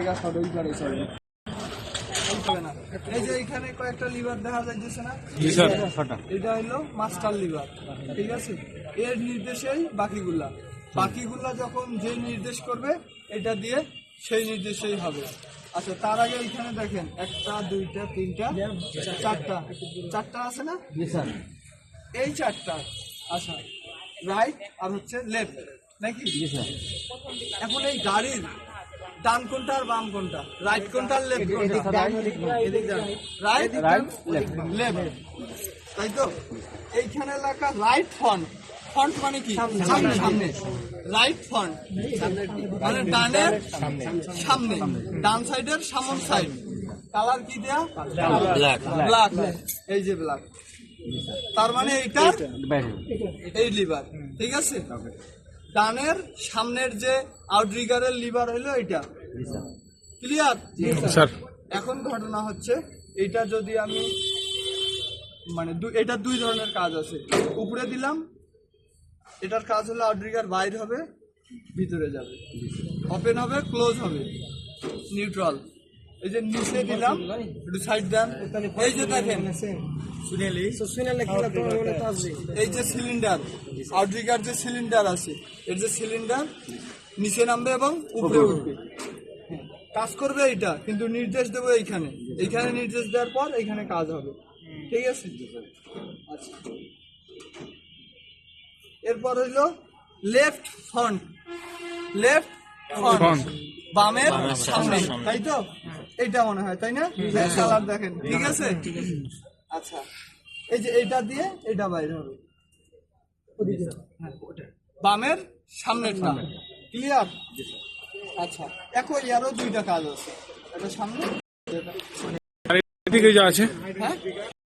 জায়গা সদই করে না। এই যে এখানে কয়েকটা লিভার দেখা যাচ্ছে না? এটা হলো মাস্টার লিভার ঠিক আছে? এর নির্দেশেই বাকিগুলা। বাকিগুলা যখন যে নির্দেশ করবে এটা দিয়ে সেই নির্দেশেই হবে। আচ্ছা তার আগে এখানে দেখেন একটা দুইটা তিনটা চারটা। চারটা আছে না? এই চারটা। আচ্ছা রাইট আর হচ্ছে লেফট নাকি? এখন এই গাড়ির ডান কোনটা আর বাম কোনটা? রাইট কোনটা আর লেফট কোনটা? রাইট লেফট তাই তো? এইখানে লেখা রাইট ফ্রন্ট ফ্রন্ট মানে কি? সামনে। সামনে। রাইট ফ্রন্ট মানে ডানের সামনে। ডান সাইডের সামন সাইড কালার কি দেয়া? ব্ল্যাক এই যে ব্ল্যাক তার মানে এইটা এই লিভার ঠিক আছে? ডানের সামনের যে আউটরিগারের লিভার হলো এটা ক্লিয়ার স্যার এখন ঘটনা হচ্ছে এটা যদি আমি মানে দু- এটা দুই ধরনের কাজ আছে। উপরে দিলাম এটার কাজ হলো আউটরিগার বাইর হবে ভিতরে যাবে। ওপেন হবে ক্লোজ হবে। নিউট্রাল এই যে নিচে দিলাম একটু সাইড দেন। এই যে দেখেন। এই যে সিলিন্ডার আউটরিগার যে সিলিন্ডার আছে এর যে সিলিন্ডার নিচে নামবে এবং উপরে উঠবে। কাজ করবে এইটা কিন্তু নির্দেশ দেবো এইখানে। এইখানে নির্দেশ দেওয়ার পর এইখানে কাজ হবে। ঠিক আছে? আচ্ছা। এরপর হইল লেফট ফ্রন্ট লেফট ফ্রন্ট বামের সামনে তাই তো? এইটা মনে হয় তাই না? কালার দেখেন। ঠিক আছে? আচ্ছা। এই যে এইটা দিয়ে এটা বাইরে হবে। হ্যাঁ, বামের সামনেরটা ক্লিয়ার আচ্ছা। একই আরও দুইটা কাজ আছে। এটা সামনে। এদিকে যা আছে। হ্যাঁ?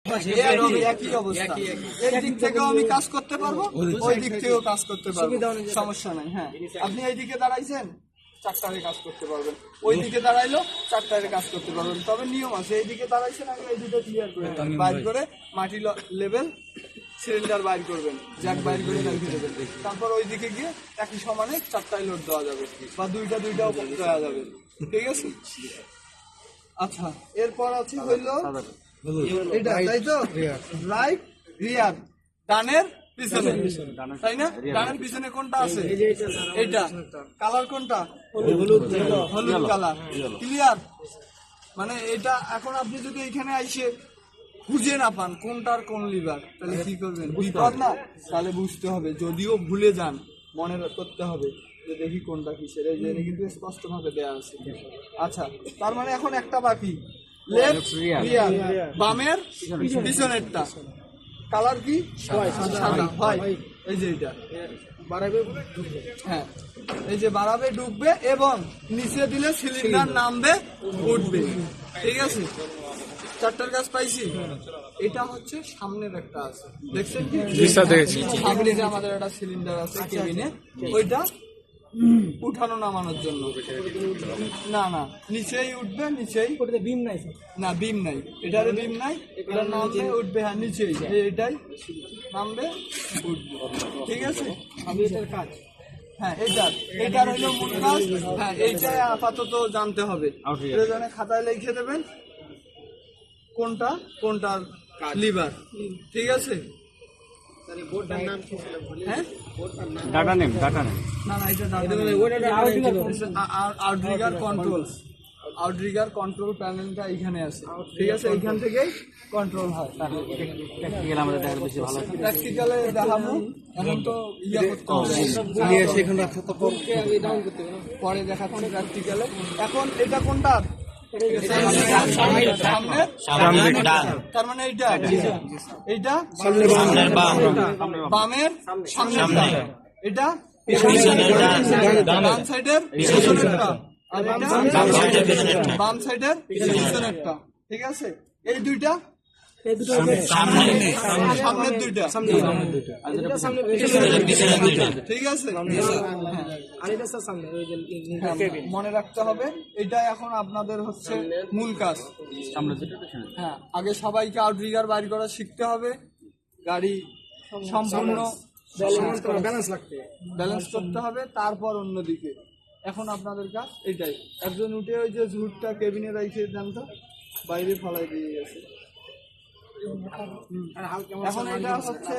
একই- একই অবস্থা। এই দিক থেকেও আমি কাজ করতে পারব ওই দিক থেকেও কাজ করতে পারব। সমস্যা নাই হ্যাঁ। আপনি এইদিকে দাঁড়াইছেন? চারটারে কাজ করতে পারবেন। ওই দিকে দাঁড়াইলো চারটারে কাজ করতে পারবেন। তবে নিয়ম আছে এই দিকে দাঁড়াইছেন আগে এই দুটো ক্লিয়ার করে। বাইর করে মাটি লেভেল সিলিন্ডার বাইর করবেন। জ্যাক বাইর করে রেখে দেবেন। তারপর ওই দিকে গিয়ে একই সমানে চারটায় লোড দেওয়া যাবে। বা দুইটা দুইটাও দেওয়া যাবে। ঠিক আছে? আচ্ছা এরপর আছে হইল এটা তাই তো? রাইট রিয়ার ডানের পিছনে। তাই না? ডানের পিছনে কোনটা আছে? এটা কালার কোনটা? হলুদ হলুদ কালার। ক্লিয়ার মানে এটা এখন আপনি যদি এখানে আইসে খুঁজে না পান কোনটার কোন লিভার তাহলে কি করবেন? বিপদ না? তাহলে বুঝতে হবে। যদিও ভুলে যান মনে করতে হবে যে দেখি কোনটা কিসের। এই যে কিন্তু স্পষ্ট ভাবে দেয়া আছে। আচ্ছা তার মানে এখন একটা বাকি। লেফট বামের পিছনেরটা। কালার কি? এই যে এটা বাড়াবে হ্যাঁ। এই যে বাড়াবে ডুববে এবং নিচে দিলে সিলিন্ডার নামবে উঠবে। ঠিক আছে? চারটার কাজ পাইছি। এটা হচ্ছে সামনের একটা আছে। দেখছেন সামনে যে আমাদের একটা সিলিন্ডার আছে কেবিনে ওইটা উঠানো নামানোর জন্য। না না নিচেই উঠবে নিচেই বিম নাই না বিম নাই। এটারে বিম নাই এটা নামবে উঠবে হ্যাঁ নিচেই। এটাই নামবে উঠবে। ঠিক আছে? আমি এটার কাজ। হ্যাঁ এটার এটার হইল মূল কাজ। হ্যাঁ এইটাই আপাতত জানতে হবে। প্রয়োজনে খাতায় লিখে দেবেন কোনটা কোনটার লিভার। ঠিক আছে বোর্ডটার নাম কি ছিল হ্যাঁ ডাটা নেম ডাটা নেম না না এটা আউটরিগার কন্ট্রোল আউটরিগার কন্ট্রোল প্যানেলটা এখানে আছে। ঠিক আছে? এইখান থেকেই কন্ট্রোল হয়। প্র্যাকটিক্যাল আমাদের দেখার বেশি ভালো প্র্যাকটিক্যালে দেখাবো। এখন তো ইয়া করতে হবে পরে দেখাচ্ছি প্র্যাকটিক্যালে এখন এটা কোনটা? সামনের তার মানে এইটা এইটা বামের সামনে। এটা ডান সাইডের পিছনেরটা আর এটা বাম সাইডের পিছনেরটা ঠিক আছে? এই দুইটা সামনের দুইটা ঠিক আছে? আর এটা স্যার সামনে ওই যে মনে রাখতে হবে এটা এখন আপনাদের হচ্ছে মূল কাজ। হ্যাঁ আগে সবাইকে আউটরিগার বাইর করা শিখতে হবে। গাড়ি সম্পূর্ণ ব্যালেন্স করতে হবে। তারপর অন্যদিকে। এখন আপনাদের কাজ এটাই। একজন উঠে ওই যে ঝুটটা কেবিনে রাইখে জানতো বাইরে ফলাই দিয়ে গেছে। এখন এটা হচ্ছে